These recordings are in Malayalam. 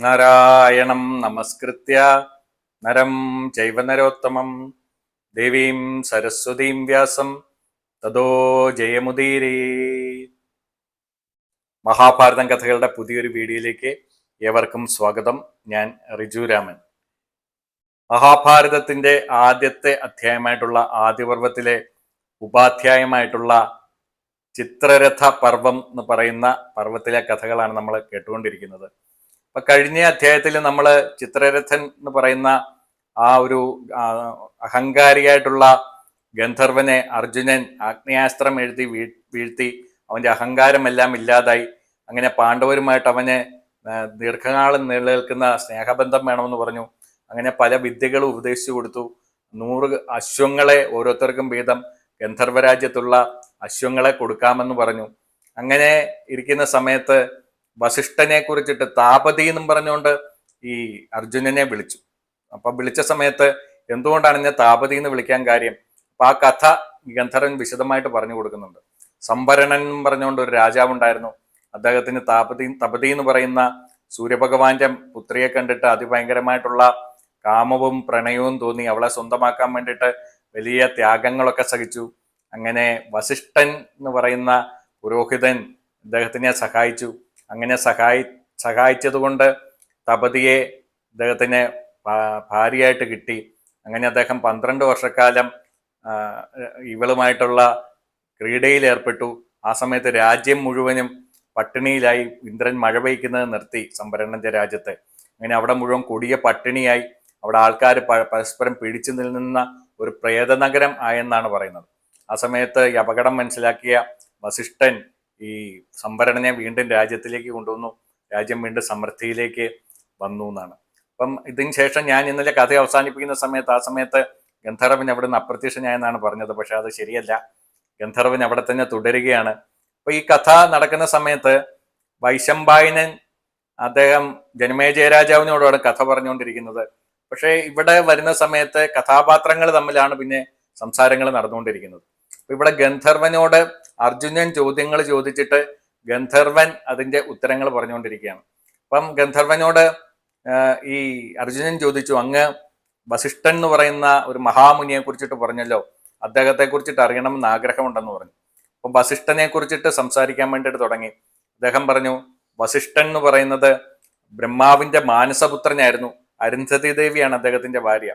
നാരായണം നമസ്കൃത്യ. നരം ചൈവനരോത്തമം ദേവീം സരസ്വതീം വ്യാസം. തതോ ജയമുദീരേ. മഹാഭാരതം കഥകളുടെ പുതിയൊരു വീഡിയോയിലേക്ക് ഏവർക്കും സ്വാഗതം. ഞാൻ റിജു രാമൻ. മഹാഭാരതത്തിന്റെ ആദ്യത്തെ അധ്യായമായിട്ടുള്ള ആദ്യപർവത്തിലെ ഉപാധ്യായമായിട്ടുള്ള ചിത്രരഥ പർവം എന്ന് പറയുന്ന പർവത്തിലെ കഥകളാണ് നമ്മൾ കേട്ടുകൊണ്ടിരിക്കുന്നത്. അപ്പൊ കഴിഞ്ഞ അധ്യായത്തിൽ നമ്മൾ ചിത്രരഥൻ എന്ന് പറയുന്ന ആ ഒരു അഹങ്കാരിയായിട്ടുള്ള ഗന്ധർവനെ അർജുനൻ ആഗ്നേയാസ്ത്രം എഴുതി വീഴ്ത്തി അവന്റെ അഹങ്കാരമെല്ലാം ഇല്ലാതായി. അങ്ങനെ പാണ്ഡവരുമായിട്ട് അവനെ ദീർഘകാലം നിലനിൽക്കുന്ന സ്നേഹബന്ധം വേണമെന്ന് പറഞ്ഞു. അങ്ങനെ പല വിദ്യകളും ഉപദേശിച്ചു കൊടുത്തു. നൂറ് അശ്വങ്ങളെ ഓരോരുത്തർക്കും വീതം ഗന്ധർവരാജ്യത്തുള്ള അശ്വങ്ങളെ കൊടുക്കാമെന്ന് പറഞ്ഞു. അങ്ങനെ ഇരിക്കുന്ന സമയത്ത് വസിഷ്ഠനെ കുറിച്ചിട്ട് താപതി എന്നും പറഞ്ഞുകൊണ്ട് ഈ അർജുനനെ വിളിച്ചു. അപ്പൊ വിളിച്ച സമയത്ത് എന്തുകൊണ്ടാണ് ഞാൻ താപതി എന്ന് വിളിക്കാൻ കാര്യം? അപ്പൊ ആ കഥ ഗന്ധർവൻ വിശദമായിട്ട് പറഞ്ഞു കൊടുക്കുന്നുണ്ട്. സംഭരണൻ എന്ന് പറഞ്ഞുകൊണ്ട് ഒരു രാജാവുണ്ടായിരുന്നു അദ്ദേഹത്തിന് താപതി തപതി എന്ന് പറയുന്ന സൂര്യഭഗവാന്റെ പുത്രിയെ കണ്ടിട്ട് അതിഭയങ്കരമായിട്ടുള്ള കാമവും പ്രണയവും തോന്നി. അവളെ സ്വന്തമാക്കാൻ വേണ്ടിയിട്ട് വലിയ ത്യാഗങ്ങളൊക്കെ സഹിച്ചു. അങ്ങനെ വസിഷ്ഠൻ എന്ന് പറയുന്ന പുരോഹിതൻ അദ്ദേഹത്തിനെ സഹായിച്ചു. അങ്ങനെ സഹായി സഹായിച്ചത് കൊണ്ട് തപതിയെ അദ്ദേഹത്തിന് ഭാര്യയായിട്ട് കിട്ടി. അങ്ങനെ അദ്ദേഹം പന്ത്രണ്ട് വർഷക്കാലം ഇവളുമായിട്ടുള്ള ക്രീഡയിൽ ഏർപ്പെട്ടു. ആ സമയത്ത് രാജ്യം മുഴുവനും പട്ടിണിയിലായി ഇന്ദ്രൻ മഴ പെയ്ക്കുന്നത് നിർത്തി സംഭരണന്റെ രാജ്യത്ത്. അങ്ങനെ അവിടെ മുഴുവൻ കൊടിയ പട്ടിണിയായി. അവിടെ ആൾക്കാർ പരസ്പരം പിടിച്ചു നിൽക്കുന്ന ഒരു പ്രേതനഗരം ആയെന്നാണ് പറയുന്നത്. ആ സമയത്ത് ഈ അപകടം മനസ്സിലാക്കിയ വസിഷ്ഠൻ ഈ സംഭരണനെ വീണ്ടും രാജ്യത്തിലേക്ക് കൊണ്ടുവന്നു. രാജ്യം വീണ്ടും സമൃദ്ധിയിലേക്ക് വന്നു എന്നാണ്. അപ്പം ഇതിന് ശേഷം ഞാൻ ഇന്നലെ കഥ അവസാനിപ്പിക്കുന്ന സമയത്ത് ആ സമയത്ത് ഗന്ധർവൻ അവിടെ നിന്ന് അപ്രത്യക്ഷനായെന്നാണ് പറഞ്ഞത്. പക്ഷെ അത് ശരിയല്ല. ഗന്ധർവൻ അവിടെ തന്നെ തുടരുകയാണ്. അപ്പൊ ഈ കഥ നടക്കുന്ന സമയത്ത് വൈശംബായനൻ അദ്ദേഹം ജനമേജയ രാജാവിനോടാണ് കഥ പറഞ്ഞുകൊണ്ടിരിക്കുന്നത്. പക്ഷേ ഇവിടെ വരുന്ന സമയത്ത് കഥാപാത്രങ്ങൾ തമ്മിലാണ് പിന്നെ സംസാരങ്ങൾ നടന്നുകൊണ്ടിരിക്കുന്നത്. ഇവിടെ ഗന്ധർവനോട് അർജുനൻ ചോദ്യങ്ങൾ ചോദിച്ചിട്ട് ഗന്ധർവൻ അതിന്റെ ഉത്തരങ്ങൾ പറഞ്ഞുകൊണ്ടിരിക്കുകയാണ്. അപ്പം ഗന്ധർവനോട് ഈ അർജുനൻ ചോദിച്ചു അങ്ങ് വസിഷ്ഠൻ എന്ന് പറയുന്ന ഒരു മഹാമുനിയെ കുറിച്ചിട്ട് പറഞ്ഞല്ലോ. അദ്ദേഹത്തെ കുറിച്ചിട്ട് അറിയണമെന്ന് ആഗ്രഹമുണ്ടെന്ന് പറഞ്ഞു. അപ്പം വസിഷ്ഠനെ കുറിച്ചിട്ട് സംസാരിക്കാൻ വേണ്ടിയിട്ട് തുടങ്ങി. അദ്ദേഹം പറഞ്ഞു വസിഷ്ഠൻ എന്ന് പറയുന്നത് ബ്രഹ്മാവിന്റെ മാനസപുത്രനായിരുന്നു. അരുന്ധതി ദേവിയാണ് അദ്ദേഹത്തിന്റെ ഭാര്യ.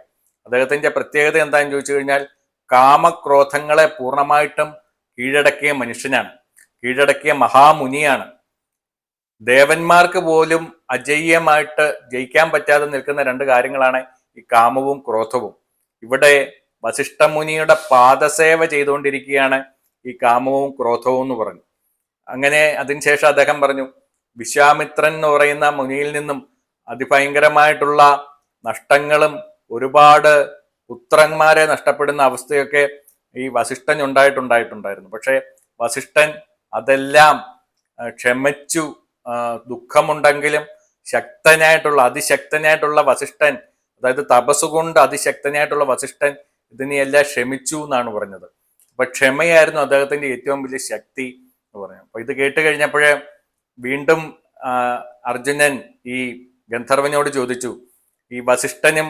അദ്ദേഹത്തിന്റെ പ്രത്യേകത എന്താണെന്ന് ചോദിച്ചു കഴിഞ്ഞാൽ കാമക്രോധങ്ങളെ പൂർണമായിട്ടും കീഴടക്കിയ മനുഷ്യനാണ് കീഴടക്കിയ മഹാമുനിയാണ്. ദേവന്മാർക്ക് പോലും അജയ്യമായിട്ട് ജയിക്കാൻ പറ്റാതെ നിൽക്കുന്ന രണ്ട് കാര്യങ്ങളാണ് ഈ കാമവും ക്രോധവും. ഇവിടെ വസിഷ്ഠമുനിയുടെ പാദസേവ ചെയ്തുകൊണ്ടിരിക്കുകയാണ് ഈ കാമവും ക്രോധവും എന്ന് പറഞ്ഞു. അങ്ങനെ അതിനുശേഷം അദ്ദേഹം പറഞ്ഞു വിശ്വാമിത്രൻ എന്ന് പറയുന്ന മുനിയിൽ നിന്നും അതിഭയങ്കരമായിട്ടുള്ള നഷ്ടങ്ങളും ഒരുപാട് പുത്രന്മാരെ നഷ്ടപ്പെടുന്ന അവസ്ഥയൊക്കെ ഈ വസിഷ്ഠൻ ഉണ്ടായിട്ടുണ്ടായിട്ടുണ്ടായിരുന്നു. പക്ഷേ വസിഷ്ഠൻ അതെല്ലാം ക്ഷമിച്ചു. ദുഃഖമുണ്ടെങ്കിലും ശക്തനായിട്ടുള്ള അതിശക്തനായിട്ടുള്ള വസിഷ്ഠൻ അതായത് തപസ്സുകൊണ്ട് അതിശക്തനായിട്ടുള്ള വസിഷ്ഠൻ ഇതിനെയെല്ലാം ക്ഷമിച്ചു എന്നാണ് പറഞ്ഞത്. അപ്പൊ ക്ഷമയായിരുന്നു അദ്ദേഹത്തിന്റെ ഏറ്റവും വലിയ ശക്തി എന്ന് പറഞ്ഞു അപ്പൊ ഇത് കേട്ട് കഴിഞ്ഞപ്പോഴേ വീണ്ടും അർജുനൻ ഈ ഗന്ധർവനോട് ചോദിച്ചു ഈ വസിഷ്ഠനും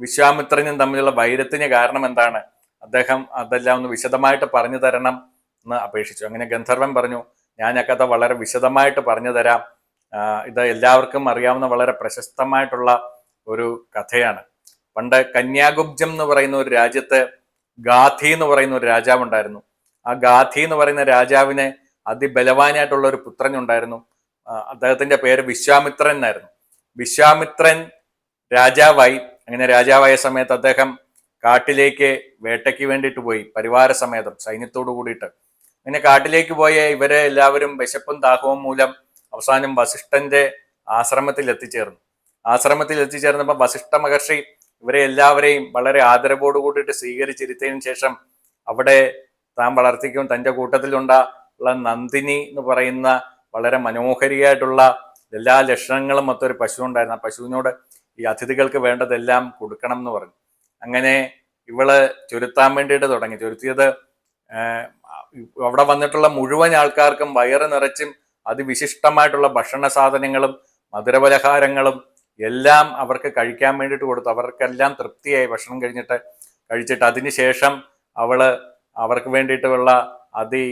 വിശ്വാമിത്രനും തമ്മിലുള്ള വൈരത്തിന് കാരണം എന്താണ്? അദ്ദേഹം അതെല്ലാം ഒന്ന് വിശദമായിട്ട് പറഞ്ഞു തരണം എന്ന് അപേക്ഷിച്ചു. അങ്ങനെ ഗന്ധർവൻ പറഞ്ഞു ഞാൻ ആ കഥ വളരെ വിശദമായിട്ട് പറഞ്ഞു തരാം. ഇത് എല്ലാവർക്കും അറിയാവുന്ന വളരെ പ്രശസ്തമായിട്ടുള്ള ഒരു കഥയാണ്. പണ്ട് കന്യാകുബ്ജം എന്ന് പറയുന്ന ഒരു രാജ്യത്ത് ഗാന്ധി എന്ന് പറയുന്ന ഒരു രാജാവ് ഉണ്ടായിരുന്നു. ആ ഗാന്ധി എന്ന് പറയുന്ന രാജാവിന് അതിബലവാനായിട്ടുള്ള ഒരു പുത്രൻ ഉണ്ടായിരുന്നു. അദ്ദേഹത്തിന്റെ പേര് വിശ്വാമിത്രൻ എന്നായിരുന്നു. വിശ്വാമിത്രൻ രാജാവായി. അങ്ങനെ രാജാവായ സമയത്ത് അദ്ദേഹം കാട്ടിലേക്ക് വേട്ടയ്ക്ക് വേണ്ടിയിട്ട് പോയി പരിവാര സമേതം സൈന്യത്തോടു കൂടിയിട്ട്. അങ്ങനെ കാട്ടിലേക്ക് പോയ ഇവരെ എല്ലാവരും വിശപ്പും ദാഹവും മൂലം അവസാനം വസിഷ്ഠന്റെ ആശ്രമത്തിൽ എത്തിച്ചേർന്നു. ആശ്രമത്തിൽ എത്തിച്ചേർന്നപ്പോൾ വസിഷ്ഠ മഹർഷി ഇവരെ എല്ലാവരെയും വളരെ ആദരവോട് കൂടിയിട്ട് സ്വീകരിച്ചിരുത്തിയതിനു ശേഷം അവിടെ താൻ വളർത്തിക്കും തന്റെ കൂട്ടത്തിലുണ്ട ഉള്ള നന്ദിനി എന്ന് പറയുന്ന വളരെ മനോഹരിയായിട്ടുള്ള എല്ലാ ലക്ഷണങ്ങളും മൊത്തം ഒരു പശു ഉണ്ടായിരുന്നു ആ പശുവിനോട് ഈ അതിഥികൾക്ക് വേണ്ടതെല്ലാം കൊടുക്കണം എന്ന് പറഞ്ഞു. അങ്ങനെ ഇവൾ ചുരുത്താൻ വേണ്ടിയിട്ട് തുടങ്ങി. ചുരുത്തിയത് അവിടെ വന്നിട്ടുള്ള മുഴുവൻ ആൾക്കാർക്കും വയറ് നിറച്ചും അതിവിശിഷ്ടമായിട്ടുള്ള ഭക്ഷണ സാധനങ്ങളും മധുരപലഹാരങ്ങളും എല്ലാം അവർക്ക് കഴിക്കാൻ വേണ്ടിയിട്ട് കൊടുത്തു. അവർക്കെല്ലാം തൃപ്തിയായി ഭക്ഷണം കഴിഞ്ഞിട്ട് കഴിച്ചിട്ട്. അതിനുശേഷം അവൾ അവർക്ക് വേണ്ടിയിട്ടുള്ള അതി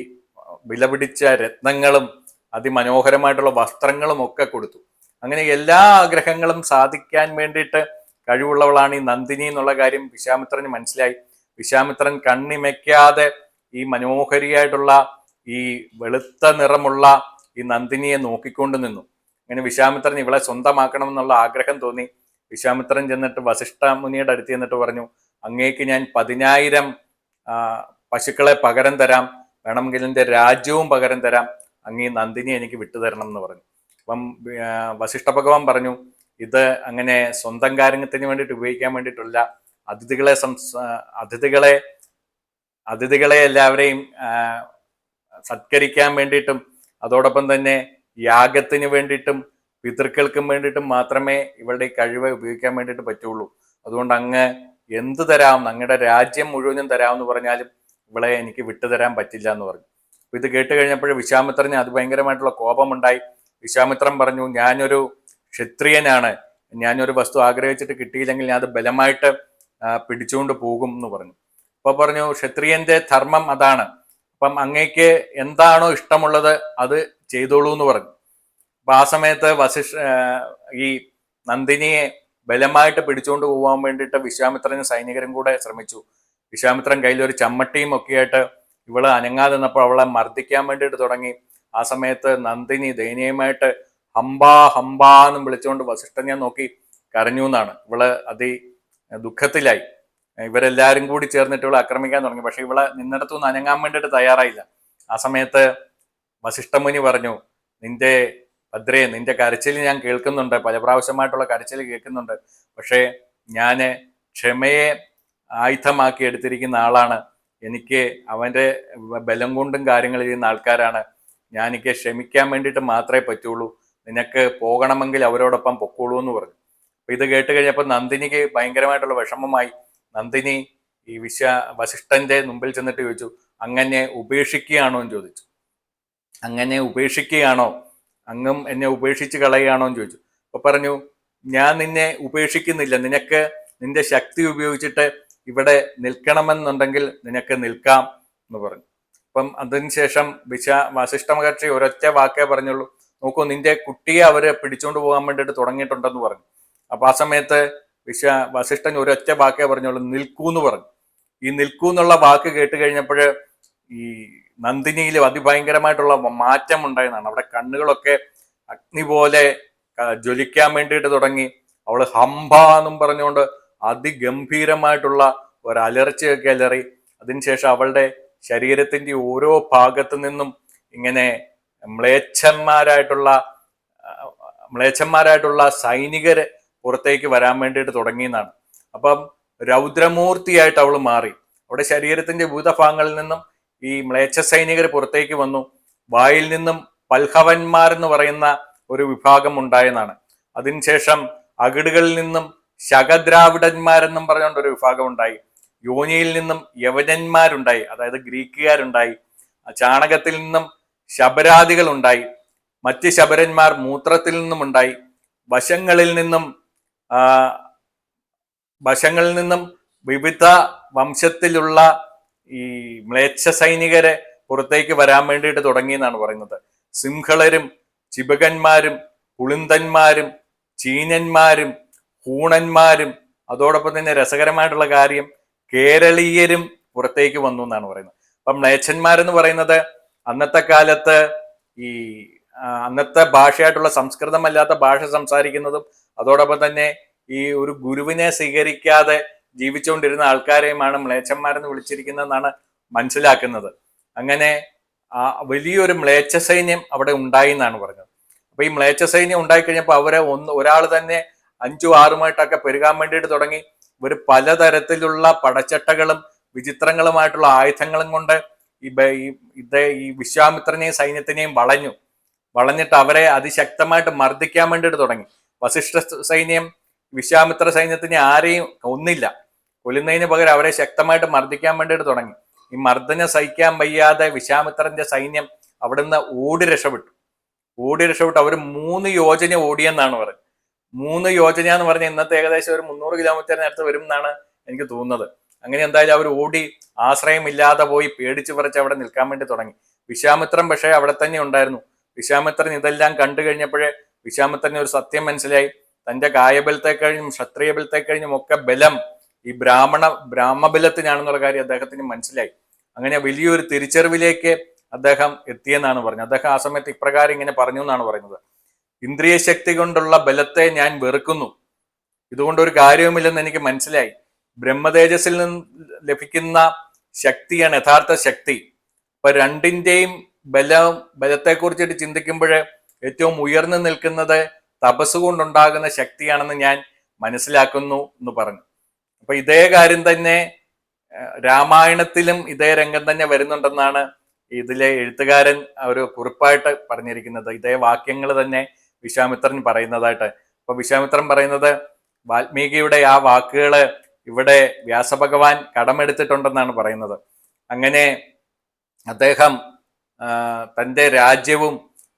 വിലപിടിച്ച രത്നങ്ങളും അതിമനോഹരമായിട്ടുള്ള വസ്ത്രങ്ങളും ഒക്കെ കൊടുത്തു. അങ്ങനെ എല്ലാ ആഗ്രഹങ്ങളും സാധിക്കാൻ വേണ്ടിയിട്ട് കഴിവുള്ളവളാണ് ഈ നന്ദിനി എന്നുള്ള കാര്യം വിശ്വാമിത്രന് മനസ്സിലായി. വിശ്വാമിത്രൻ കണ്ണിമയ്ക്കാതെ ഈ മനോഹരിയായിട്ടുള്ള ഈ വെളുത്ത നിറമുള്ള ഈ നന്ദിനിയെ നോക്കിക്കൊണ്ട് നിന്നു. അങ്ങനെ വിശ്വാമിത്രൻ ഇവളെ സ്വന്തമാക്കണം എന്നുള്ള ആഗ്രഹം തോന്നി. വിശ്വാമിത്രൻ ചെന്നിട്ട് വസിഷ്ഠ മുനിയുടെ അടുത്ത് ചെന്നിട്ട് പറഞ്ഞു അങ്ങേക്ക് ഞാൻ പതിനായിരം പശുക്കളെ പകരം തരാം. വേണമെങ്കിൽ എന്റെ രാജ്യവും പകരം തരാം. അങ്ങ് നന്ദിനി എനിക്ക് വിട്ടുതരണം എന്ന് പറഞ്ഞു. അപ്പം വസിഷ്ഠ ഭഗവാൻ പറഞ്ഞു ഇത് അങ്ങനെ സ്വന്തം കാര്യത്തിന് വേണ്ടിയിട്ട് ഉപയോഗിക്കാൻ വേണ്ടിയിട്ടുള്ള അതിഥികളെ അതിഥികളെ അതിഥികളെ എല്ലാവരെയും സത്കരിക്കാൻ വേണ്ടിയിട്ടും അതോടൊപ്പം തന്നെ യാഗത്തിന് വേണ്ടിയിട്ടും പിതൃക്കൾക്കും വേണ്ടിയിട്ടും മാത്രമേ ഇവളുടെ കഴിവ് ഉപയോഗിക്കാൻ വേണ്ടിയിട്ട് പറ്റുള്ളൂ. അതുകൊണ്ട് അങ്ങ് എന്ത് തരാം അങ്ങയുടെ രാജ്യം മുഴുവനും തരാമെന്ന് പറഞ്ഞാലും ഇവളെ എനിക്ക് വിട്ടുതരാൻ പറ്റില്ല എന്ന് പറഞ്ഞു. ഇത് കേട്ട് കഴിഞ്ഞപ്പോൾ വിശ്വാമിത്രന് അത് ഭയങ്കരമായിട്ടുള്ള കോപമുണ്ടായി. വിശ്വാമിത്രൻ പറഞ്ഞു ഞാനൊരു ക്ഷത്രിയനാണ്. ഞാനൊരു വസ്തു ആഗ്രഹിച്ചിട്ട് കിട്ടിയില്ലെങ്കിൽ ഞാൻ അത് ബലമായിട്ട് പിടിച്ചുകൊണ്ട് പോകും എന്ന് പറഞ്ഞു. അപ്പൊ പറഞ്ഞു ക്ഷത്രിയന്റെ ധർമ്മം അതാണ്. അപ്പം അങ്ങേക്ക് എന്താണോ ഇഷ്ടമുള്ളത് അത് ചെയ്തോളൂ എന്ന് പറഞ്ഞു. അപ്പൊ ആ സമയത്ത് വസിഷ് ഈ നന്ദിനിയെ ബലമായിട്ട് പിടിച്ചുകൊണ്ട് പോകാൻ വേണ്ടിയിട്ട് വിശ്വാമിത്രനും സൈനികരും കൂടെ ശ്രമിച്ചു. വിശ്വാമിത്രൻ കയ്യിൽ ഒരു ചമ്മട്ടിയും ഒക്കെ ആയിട്ട് ഇവൾ അനങ്ങാതെ നിന്നപ്പോൾ അവളെ മർദ്ദിക്കാൻ വേണ്ടിയിട്ട് തുടങ്ങി. ആ സമയത്ത് നന്ദിനി ദയനീയമായിട്ട് ഹംബാ ഹംബാ എന്നും വിളിച്ചുകൊണ്ട് വസിഷ്ഠനെ നോക്കി കരഞ്ഞു എന്നാണ്. ഇവൾ അതി ദുഃഖത്തിലായി. ഇവരെല്ലാരും കൂടി ചേർന്നിട്ട് ഇവളെ ആക്രമിക്കാൻ തുടങ്ങി. പക്ഷെ ഇവളെ നിന്നിടത്തു നിന്ന് അനങ്ങാൻ വേണ്ടിയിട്ട് തയ്യാറായില്ല. ആ സമയത്ത് വസിഷ്ഠമുനി പറഞ്ഞു നിന്റെ ഭദ്രേ നിന്റെ കരച്ചിൽ ഞാൻ കേൾക്കുന്നുണ്ട്. പല പ്രാവശ്യമായിട്ടുള്ള കരച്ചിൽ കേൾക്കുന്നുണ്ട്. പക്ഷേ ഞാൻ ക്ഷമയെ ആയുധമാക്കി എടുത്തിരിക്കുന്ന ആളാണ്. എനിക്ക് അവന്റെ ബലം കൊണ്ടും കാര്യങ്ങൾ ചെയ്യുന്ന ആൾക്കാരാണ്. ഞാൻ എനിക്ക് ക്ഷമിക്കാൻ വേണ്ടിയിട്ട് മാത്രമേ പറ്റുള്ളൂ. നിനക്ക് പോകണമെങ്കിൽ അവരോടൊപ്പം പൊക്കോളൂ എന്ന് പറഞ്ഞു. അപ്പൊ ഇത് കേട്ട് കഴിഞ്ഞപ്പോൾ നന്ദിനിക്ക് ഭയങ്കരമായിട്ടുള്ള വിഷമമായി. നന്ദിനി ഈ വിശ്വ വശിഷ്ഠന്റെ മുമ്പിൽ ചെന്നിട്ട് ചോദിച്ചു അങ്ങനെ ഉപേക്ഷിക്കുകയാണോ? എന്ന് ചോദിച്ചു. അങ്ങനെ ഉപേക്ഷിക്കുകയാണോ? അങ്ങും എന്നെ ഉപേക്ഷിച്ച് കളയുകയാണോ? എന്ന് ചോദിച്ചു. അപ്പൊ പറഞ്ഞു ഞാൻ നിന്നെ ഉപേക്ഷിക്കുന്നില്ല. നിനക്ക് നിന്റെ ശക്തി ഉപയോഗിച്ചിട്ട് ഇവിടെ നിൽക്കണമെന്നുണ്ടെങ്കിൽ നിനക്ക് നിൽക്കാം എന്ന് പറഞ്ഞു. അപ്പം അതിനുശേഷം വിശ വശിഷ്ഠ മഹർഷി ഒരൊറ്റ വാക്കേ പറഞ്ഞുള്ളൂ. നോക്കൂ നിന്റെ കുട്ടിയെ അവർ പിടിച്ചുകൊണ്ട് പോകാൻ വേണ്ടിയിട്ട് തുടങ്ങിയിട്ടുണ്ടെന്ന് പറഞ്ഞു. അപ്പൊ ആ സമയത്ത് വിശ്വ വസിഷ്ഠൻ ഒരൊറ്റ വാക്കേ പറഞ്ഞുള്ളൂ നിൽക്കൂ എന്ന് പറഞ്ഞു. ഈ നിൽക്കൂ എന്നുള്ള വാക്ക് കേട്ട് കഴിഞ്ഞപ്പോൾ ഈ നന്ദിനിയിൽ അതിഭയങ്കരമായിട്ടുള്ള മാറ്റം ഉണ്ടായതാണ് അവിടെ കണ്ണുകളൊക്കെ അഗ്നി പോലെ ജ്വലിക്കാൻ വേണ്ടിയിട്ട് തുടങ്ങി. അവൾ ഹംബ എന്നും പറഞ്ഞുകൊണ്ട് അതിഗംഭീരമായിട്ടുള്ള ഒരു അലർച്ചയൊക്കെ അലറി. അതിനുശേഷം അവളുടെ ശരീരത്തിന്റെ ഓരോ ഭാഗത്തു നിന്നും ഇങ്ങനെ മ്ലേച്ഛന്മാരായിട്ടുള്ള മ്ലേച്ഛന്മാരായിട്ടുള്ള സൈനികര് പുറത്തേക്ക് വരാൻ വേണ്ടിയിട്ട് തുടങ്ങിയെന്നാണ്. അപ്പം രൗദ്രമൂർത്തിയായിട്ട് അവൾ മാറി. അവിടെ ശരീരത്തിന്റെ ഭൂതഭാഗങ്ങളിൽ ഭാഗങ്ങളിൽ നിന്നും ഈ മ്ലേച്ഛ സൈനികർ പുറത്തേക്ക് വന്നു. വായിൽ നിന്നും പൽഹവന്മാരെന്ന് പറയുന്ന ഒരു വിഭാഗം ഉണ്ടായെന്നാണ്. അതിനുശേഷം അകിടുകളിൽ നിന്നും ശകദ്രാവിഡന്മാരെന്നും പറഞ്ഞുകൊണ്ട് ഒരു വിഭാഗം ഉണ്ടായി. യോനിയിൽ നിന്നും യവനന്മാരുണ്ടായി. അതായത് ഗ്രീക്കുകാരുണ്ടായി. ചാണകത്തിൽ നിന്നും ശബരാദികൾ ഉണ്ടായി മറ്റ് ശബരന്മാർ മൂത്രത്തിൽ നിന്നും ഉണ്ടായി വശങ്ങളിൽ നിന്നും വശങ്ങളിൽ നിന്നും വിവിധ വംശത്തിലുള്ള ഈ മ്ലേച്ഛ സൈനികരെ പുറത്തേക്ക് വരാൻ വേണ്ടിയിട്ട് തുടങ്ങി എന്നാണ് പറയുന്നത്. സിംഹളരും ചിബകന്മാരും പുളിന്തന്മാരും ചീനന്മാരും ഹൂണന്മാരും അതോടൊപ്പം തന്നെ രസകരമായിട്ടുള്ള കാര്യം കേരളീയരും പുറത്തേക്ക് വന്നു എന്നാണ് പറയുന്നത്. അപ്പം മ്ലേച്ഛന്മാരെന്ന് പറയുന്നത് അന്നത്തെ കാലത്ത് ഈ അന്നത്തെ ഭാഷയായിട്ടുള്ള സംസ്കൃതമല്ലാത്ത ഭാഷ സംസാരിക്കുന്നതും അതോടൊപ്പം തന്നെ ഈ ഒരു ഗുരുവിനെ സ്വീകരിക്കാതെ ജീവിച്ചുകൊണ്ടിരുന്ന ആൾക്കാരെയുമാണ് മ്ലേച്ഛന്മാരെന്ന് വിളിച്ചിരിക്കുന്നതെന്നാണ് മനസ്സിലാക്കുന്നത്. അങ്ങനെ വലിയൊരു മ്ലേച്ഛ സൈന്യം അവിടെ ഉണ്ടായി എന്നാണ് പറഞ്ഞത്. അപ്പൊ ഈ മ്ലേച്ഛ സൈന്യം ഉണ്ടായി കഴിഞ്ഞപ്പോൾ അവരെ ഒന്ന് ഒരാൾ തന്നെ അഞ്ചു ആറുമായിട്ടൊക്കെ പെരുകാൻ വേണ്ടിയിട്ട് തുടങ്ങി. ഇവർ പലതരത്തിലുള്ള പടച്ചട്ടകളും വിചിത്രങ്ങളുമായിട്ടുള്ള ആയുധങ്ങളും കൊണ്ട് ഈ ഈ വിശ്വാമിത്രനെയും സൈന്യത്തിനെയും വളഞ്ഞു. വളഞ്ഞിട്ട് അവരെ അതിശക്തമായിട്ട് മർദ്ദിക്കാൻ വേണ്ടിയിട്ട് തുടങ്ങി. വസിഷ്ഠ സൈന്യം വിശ്വാമിത്ര സൈന്യത്തിനെ ആരെയും ഒന്നില്ല കൊല്ലുന്നതിന് പകരം അവരെ ശക്തമായിട്ട് മർദ്ദിക്കാൻ വേണ്ടിയിട്ട് തുടങ്ങി. ഈ മർദ്ദനം സഹിക്കാൻ വയ്യാതെ വിശ്വാമിത്രന്റെ സൈന്യം അവിടുന്ന് ഓടി രക്ഷപ്പെട്ടു. ഓടി രക്ഷപ്പെട്ടു. അവർ മൂന്ന് യോജന ഓടിയെന്നാണ് പറഞ്ഞത് മൂന്ന് യോജന എന്ന് പറഞ്ഞാൽ ഇന്നത്തെ ഏകദേശം ഒരു മുന്നൂറ് കിലോമീറ്ററിനടുത്ത് വരും എന്നാണ് എനിക്ക് തോന്നുന്നത്. അങ്ങനെ എന്തായാലും അവർ ഓടി ആശ്രയമില്ലാതെ പോയി പേടിച്ചു പറിച്ച് അവിടെ നിൽക്കാൻ വേണ്ടി തുടങ്ങി. വിശ്വാമിത്രൻ പക്ഷേ അവിടെ തന്നെ ഉണ്ടായിരുന്നു. വിശ്വാമിത്രൻ ഇതെല്ലാം കണ്ടു കഴിഞ്ഞപ്പോഴേ വിശ്വാമിത്രന് ഒരു സത്യം മനസ്സിലായി. തന്റെ കായബലത്തെ കഴിഞ്ഞും ക്ഷത്രിയ ബലത്തെ കഴിഞ്ഞും ഒക്കെ ബലം ഈ ബ്രാഹ്മണ ബ്രാഹ്മബലത്തിനാണെന്നുള്ള കാര്യം അദ്ദേഹത്തിന് മനസ്സിലായി. അങ്ങനെ വലിയൊരു തിരിച്ചറിവിലേക്ക് അദ്ദേഹം എത്തിയെന്നാണ് പറഞ്ഞത്. അദ്ദേഹം ആ സമയത്ത് ഇപ്രകാരം ഇങ്ങനെ പറഞ്ഞു എന്നാണ് പറയുന്നത്. ഇന്ദ്രിയ ശക്തി കൊണ്ടുള്ള ബലത്തെ ഞാൻ വെറുക്കുന്നു. ഇതുകൊണ്ട് ഒരു കാര്യവുമില്ലെന്ന് എനിക്ക് മനസ്സിലായി. ബ്രഹ്മതേജസ്സിൽ നിന്ന് ലഭിക്കുന്ന ശക്തിയാണ് യഥാർത്ഥ ശക്തി. ഇപ്പൊ രണ്ടിന്റെയും ബലം ബലത്തെക്കുറിച്ചിട്ട് ചിന്തിക്കുമ്പോൾ ഏറ്റവും ഉയർന്നു നിൽക്കുന്നത് തപസ് കൊണ്ടുണ്ടാകുന്ന ശക്തിയാണെന്ന് ഞാൻ മനസ്സിലാക്കുന്നു എന്ന് പറഞ്ഞു. അപ്പൊ ഇതേ കാര്യം തന്നെ രാമായണത്തിലും ഇതേ രംഗം തന്നെ വരുന്നുണ്ടെന്നാണ് ഇതിലെ എഴുത്തുകാരൻ ഒരു കുറിപ്പായിട്ട് പറഞ്ഞിരിക്കുന്നത്. ഇതേ വാക്യങ്ങൾ തന്നെ വിശ്വാമിത്രൻ പറയുന്നതായിട്ട്. അപ്പൊ വിശ്വാമിത്രൻ പറയുന്നത് വാൽമീകിയുടെ ആ വാക്കുകൾ ഇവിടെ വ്യാസഭഗവാൻ കടമെടുത്തിട്ടുണ്ടെന്നാണ് പറയുന്നത്. അങ്ങനെ അദ്ദേഹം തന്റെ രാജ്യവും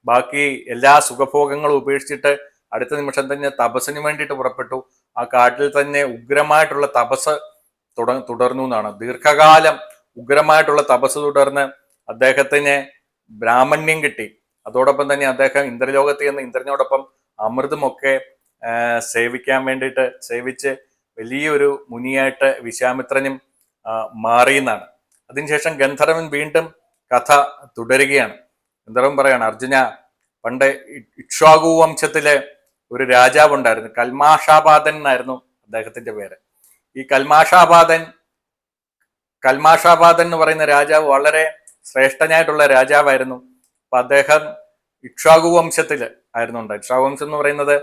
ബാക്കി എല്ലാ സുഖഭോഗങ്ങളും ഉപേക്ഷിച്ചിട്ട് അടുത്ത നിമിഷം തന്നെ തപസ്സിന് വേണ്ടിയിട്ട് പുറപ്പെട്ടു. ആ കാട്ടിൽ തന്നെ ഉഗ്രമായിട്ടുള്ള തപസ് തുട തുടർന്നു എന്നാണ്. ദീർഘകാലം ഉഗ്രമായിട്ടുള്ള തപസ് തുടർന്ന് അദ്ദേഹത്തിന് ബ്രാഹ്മണ്യം കിട്ടി. അതോടൊപ്പം തന്നെ അദ്ദേഹം ഇന്ദ്രലോകത്ത് ചെന്ന് ഇന്ദ്രനോടൊപ്പം അമൃതമൊക്കെ സേവിക്കാൻ വേണ്ടിയിട്ട് സേവിച്ച് വലിയൊരു മുനിയായിട്ട് വിശ്വാമിത്രനും മാറിയെന്നാണ്. അതിനുശേഷം ഗന്ധർവൻ വീണ്ടും കഥ തുടരുകയാണ്. ഗന്ധർവൻ പറയാണ് അർജുന പണ്ട് ഇക്ഷ്വാകു വംശത്തിലെ ഒരു രാജാവുണ്ടായിരുന്നു കൽമാഷാബാദൻ എന്നായിരുന്നു അദ്ദേഹത്തിന്റെ പേര്. ഈ കൽമാഷാപാതൻ കൽമാഷാപാതൻ എന്ന് പറയുന്ന രാജാവ് വളരെ ശ്രേഷ്ഠനായിട്ടുള്ള രാജാവായിരുന്നു. അപ്പൊ അദ്ദേഹം ഇക്ഷാകു വംശത്തിൽ ആയിരുന്നു ഉണ്ട് ഇക്ഷാകു വംശം എന്ന് പറയുന്നത്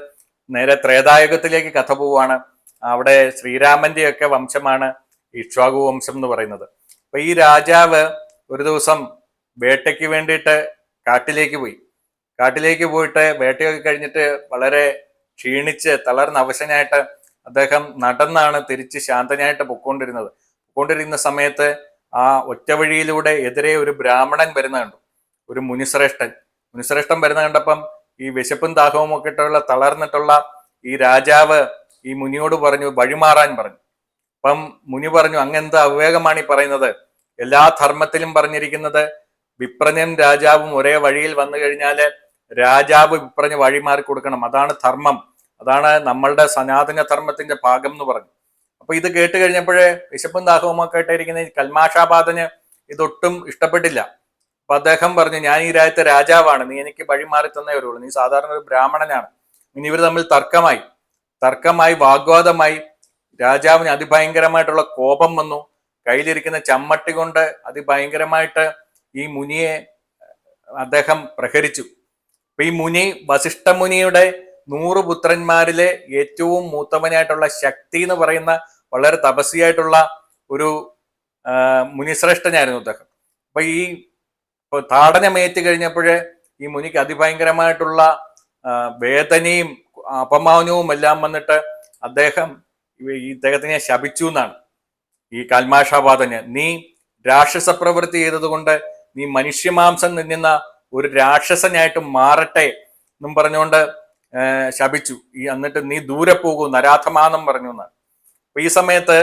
നേരെ ത്രേതായുഗത്തിലേക്ക് കഥ പോവുകയാണ്. അവിടെ ശ്രീരാമന്റെ ഒക്കെ വംശമാണ് ഇക്ഷ്വാകു വംശം എന്ന് പറയുന്നത്. അപ്പൊ ഈ രാജാവ് ഒരു ദിവസം വേട്ടയ്ക്ക് വേണ്ടിയിട്ട് കാട്ടിലേക്ക് പോയി. കാട്ടിലേക്ക് പോയിട്ട് വേട്ടയൊക്കെ കഴിഞ്ഞിട്ട് വളരെ ക്ഷീണിച്ച് തളർന്ന അവശനായിട്ട് അദ്ദേഹം നടന്നാണ് തിരിച്ച് ശാന്തനായിട്ട് പൊക്കോണ്ടിരുന്നത്. പൊക്കോണ്ടിരുന്ന സമയത്ത് ആ ഒറ്റവഴിയിലൂടെ എതിരെ ഒരു ബ്രാഹ്മണൻ വരുന്ന കണ്ടു. ഒരു മുനിശ്രേഷ്ഠൻ. മുനിശ്രേഷ്ഠൻ വരുന്ന കണ്ടപ്പം ഈ വിശപ്പും ദാഹവും ഒക്കെ ഇട്ടുള്ള തളർന്നിട്ടുള്ള ഈ രാജാവ് ഈ മുനിയോട് പറഞ്ഞു വഴിമാറാൻ പറഞ്ഞു. അപ്പം മുനി പറഞ്ഞു അങ്ങെന്താ അവിവേകമാണ് ഈ പറയുന്നത്? എല്ലാ ധർമ്മത്തിലും പറഞ്ഞിരിക്കുന്നത് വിപ്രനും രാജാവും ഒരേ വഴിയിൽ വന്നു കഴിഞ്ഞാൽ രാജാവ് വിപ്രഞ്ഞ് വഴിമാറി കൊടുക്കണം. അതാണ് ധർമ്മം. അതാണ് നമ്മളുടെ സനാതന ധർമ്മത്തിന്റെ ഭാഗം എന്ന് പറഞ്ഞു. അപ്പൊ ഇത് കേട്ട് കഴിഞ്ഞപ്പോഴേ വിശപ്പും ദാഹവും ഒക്കെ ആയിട്ടിരിക്കുന്ന കൽമാഷാപാതന് ഇതൊട്ടും ഇഷ്ടപ്പെട്ടില്ല. അപ്പൊ അദ്ദേഹം പറഞ്ഞു ഞാൻ ഈ രാജ്യത്തെ രാജാവാണ്. നീ എനിക്ക് വഴിമാറി തന്നേ വരുള്ളൂ. നീ സാധാരണ ഒരു ബ്രാഹ്മണനാണ്. ഇനി ഇവർ തമ്മിൽ തർക്കമായി. തർക്കമായി വാഗ്വാദമായി രാജാവിന് അതിഭയങ്കരമായിട്ടുള്ള കോപം വന്നു. കയ്യിലിരിക്കുന്ന ചമ്മട്ടി കൊണ്ട് അതിഭയങ്കരമായിട്ട് ഈ മുനിയെ അദ്ദേഹം പ്രഹരിച്ചു. അപ്പൊ ഈ മുനി വസിഷ്ഠ മുനിയുടെ നൂറ് പുത്രന്മാരിലെ ഏറ്റവും മൂത്തവനായിട്ടുള്ള ശക്തി എന്ന് പറയുന്ന വളരെ തപസ്വിയായിട്ടുള്ള ഒരു മുനിശ്രേഷ്ഠനായിരുന്നു അദ്ദേഹം. അപ്പൊ ഈ താടനമേറ്റ് കഴിഞ്ഞപ്പോഴേ ഈ മുനിക്ക് അതിഭയങ്കരമായിട്ടുള്ള വേദനയും അപമാനവും എല്ലാം വന്നിട്ട് അദ്ദേഹം ഈ ഇദ്ദേഹത്തിനെ ശപിച്ചു എന്നാണ്. ഈ കൽമാഷാപാതന് നീ രാക്ഷസ പ്രവൃത്തി ചെയ്തതുകൊണ്ട് നീ മനുഷ്യമാംസം നിന്നുന്ന ഒരു രാക്ഷസനായിട്ട് മാറട്ടെ എന്നും പറഞ്ഞുകൊണ്ട് ശപിച്ചു. ഈ എന്നിട്ട് നീ ദൂരെ പോകൂ നരാധമാനം പറഞ്ഞു എന്നാണ്. അപ്പൊ ഈ സമയത്ത്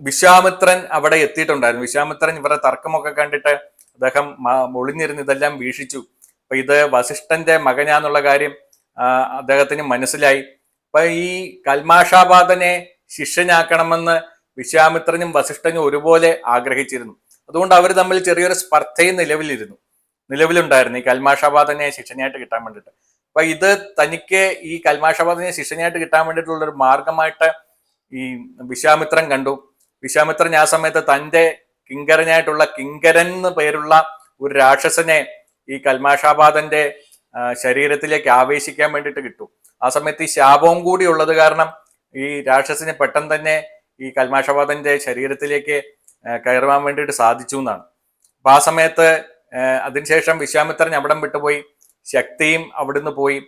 വിശ്വാമിത്രൻ അവിടെ എത്തിയിട്ടുണ്ടായിരുന്നു. വിശ്വാമിത്രൻ ഇവരുടെ തർക്കമൊക്കെ കണ്ടിട്ട് അദ്ദേഹം ഒളിഞ്ഞിരുന്ന് ഇതെല്ലാം വീക്ഷിച്ചു. അപ്പൊ ഇത് വസിഷ്ഠന്റെ മകനാന്നുള്ള കാര്യം അദ്ദേഹത്തിന് മനസ്സിലായി. അപ്പൊ ഈ കൽമാഷാബാദനെ ശിഷ്യനാക്കണമെന്ന് വിശ്വാമിത്രനും വസിഷ്ഠനും ഒരുപോലെ ആഗ്രഹിച്ചിരുന്നു. അതുകൊണ്ട് അവർ തമ്മിൽ ചെറിയൊരു സ്പർദ്ധയും നിലവിലിരുന്നു. നിലവിലുണ്ടായിരുന്നു ഈ കൽമാഷാബാദനെ ശിക്ഷനായിട്ട് കിട്ടാൻ വേണ്ടിയിട്ട്. അപ്പൊ ഇത് തനിക്ക് ഈ കൽമാഷാബാദനെ ശിക്ഷനായിട്ട് കിട്ടാൻ വേണ്ടിയിട്ടുള്ള ഒരു മാർഗമായിട്ട് ഈ വിശ്വാമിത്രൻ കണ്ടു. വിശ്വാമിത്രൻ ആ സമയത്ത് തന്റെ കിങ്കരനായിട്ടുള്ള കിങ്കരൻ എന്ന് പേരുള്ള ഒരു രാക്ഷസനെ ഈ കൽമാഷാബാദന്റെ ശരീരത്തിലേക്ക് ആവേശിക്കാൻ വേണ്ടിയിട്ട് കിട്ടും. ആ സമയത്ത് ഈ ശാപവും കൂടി ഉള്ളത് കാരണം ഈ രാക്ഷസിന് പെട്ടെന്ന് തന്നെ ഈ കൽമാഷവാദന്റെ ശരീരത്തിലേക്ക് കയറുവാൻ വേണ്ടിയിട്ട് സാധിച്ചു എന്നാണ്. അപ്പൊ ആ സമയത്ത് അതിനുശേഷം വിശ്വാമിത്രൻ അവിടം വിട്ടുപോയി. ശക്തിയും അവിടുന്ന് പോയി.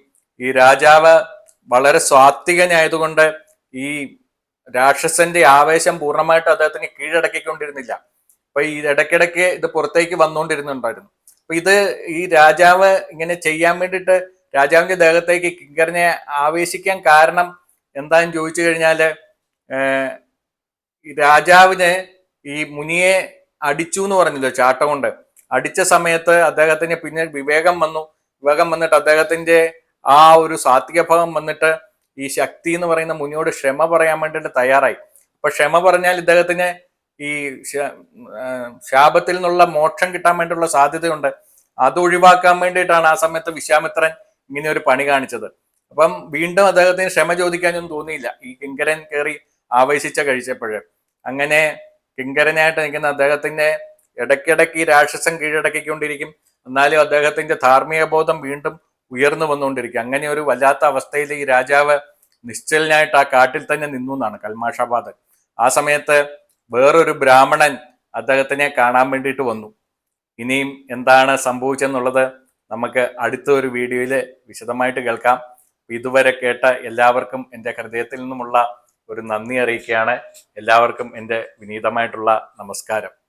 ഈ രാജാവ് വളരെ സ്വാത്വികനായതുകൊണ്ട് ഈ രാക്ഷസന്റെ ആവേശം പൂർണമായിട്ട് അദ്ദേഹത്തിന് കീഴടക്കിക്കൊണ്ടിരുന്നില്ല. അപ്പൊ ഈ ഇടയ്ക്കിടയ്ക്ക് ഇത് പുറത്തേക്ക് വന്നുകൊണ്ടിരുന്നുണ്ടായിരുന്നു. അപ്പൊ ഇത് ഈ രാജാവ് ഇങ്ങനെ ചെയ്യാൻ വേണ്ടിയിട്ട് രാജാവിന്റെ ദേഹത്തേക്ക് കിങ്കറിനെ ആവേശിക്കാൻ കാരണം എന്താന്ന് ചോദിച്ചു കഴിഞ്ഞാൽ രാജാവിന് ഈ മുനിയെ അടിച്ചു എന്ന് പറഞ്ഞല്ലോ ചാട്ട കൊണ്ട്. അടിച്ച സമയത്ത് അദ്ദേഹത്തിന് പിന്നെ വിവേകം വന്നു. വിവേകം വന്നിട്ട് അദ്ദേഹത്തിന്റെ ആ ഒരു സാത്വിക ഭാവം വന്നിട്ട് ഈ ശക്തി എന്ന് പറയുന്ന മുനിയോട് ക്ഷമ പറയാൻ വേണ്ടിയിട്ട് തയ്യാറായി. അപ്പൊ ക്ഷമ പറഞ്ഞാൽ ഇദ്ദേഹത്തിന് ഈ ശാപത്തിൽ നിന്നുള്ള മോക്ഷം കിട്ടാൻ വേണ്ടിയുള്ള സാധ്യതയുണ്ട്. അത് ഒഴിവാക്കാൻ വേണ്ടിയിട്ടാണ് ആ സമയത്ത് വിശ്വാമിത്രൻ ഇങ്ങനെ ഒരു പണി കാണിച്ചത്. അപ്പം വീണ്ടും അദ്ദേഹത്തിന് ക്ഷമ ചോദിക്കാനൊന്നും തോന്നിയില്ല. ഈ കിങ്കരൻ കയറി ആവേശിച്ച കഴിച്ചപ്പോഴ് അങ്ങനെ കിങ്കരനായിട്ട് നിൽക്കുന്ന അദ്ദേഹത്തിന്റെ ഇടയ്ക്കിടയ്ക്ക് ഈ രാക്ഷസൻ കീഴടക്കിക്കൊണ്ടിരിക്കും. എന്നാലും അദ്ദേഹത്തിന്റെ ധാർമ്മിക ബോധം വീണ്ടും ഉയർന്നു വന്നുകൊണ്ടിരിക്കും. അങ്ങനെ ഒരു വല്ലാത്ത അവസ്ഥയിൽ ഈ രാജാവ് നിശ്ചലനായിട്ട് ആ കാട്ടിൽ തന്നെ നിന്നു എന്നാണ് കൽമാഷാബാദ് ആ സമയത്ത് വേറൊരു ബ്രാഹ്മണൻ അദ്ദേഹത്തിനെ കാണാൻ വേണ്ടിയിട്ട് വന്നു. ഇനിയും എന്താണ് സംഭവിച്ചെന്നുള്ളത് നമുക്ക് അടുത്ത ഒരു വീഡിയോയിൽ വിശദമായിട്ട് കേൾക്കാം. ഇതുവരെ കേട്ട എല്ലാവർക്കും എന്റെ ഹൃദയത്തിൽ നിന്നുമുള്ള ഒരു നന്ദി അറിയിക്കുകയാണ്. എല്ലാവർക്കും എന്റെ വിനീതമായിട്ടുള്ള നമസ്കാരം.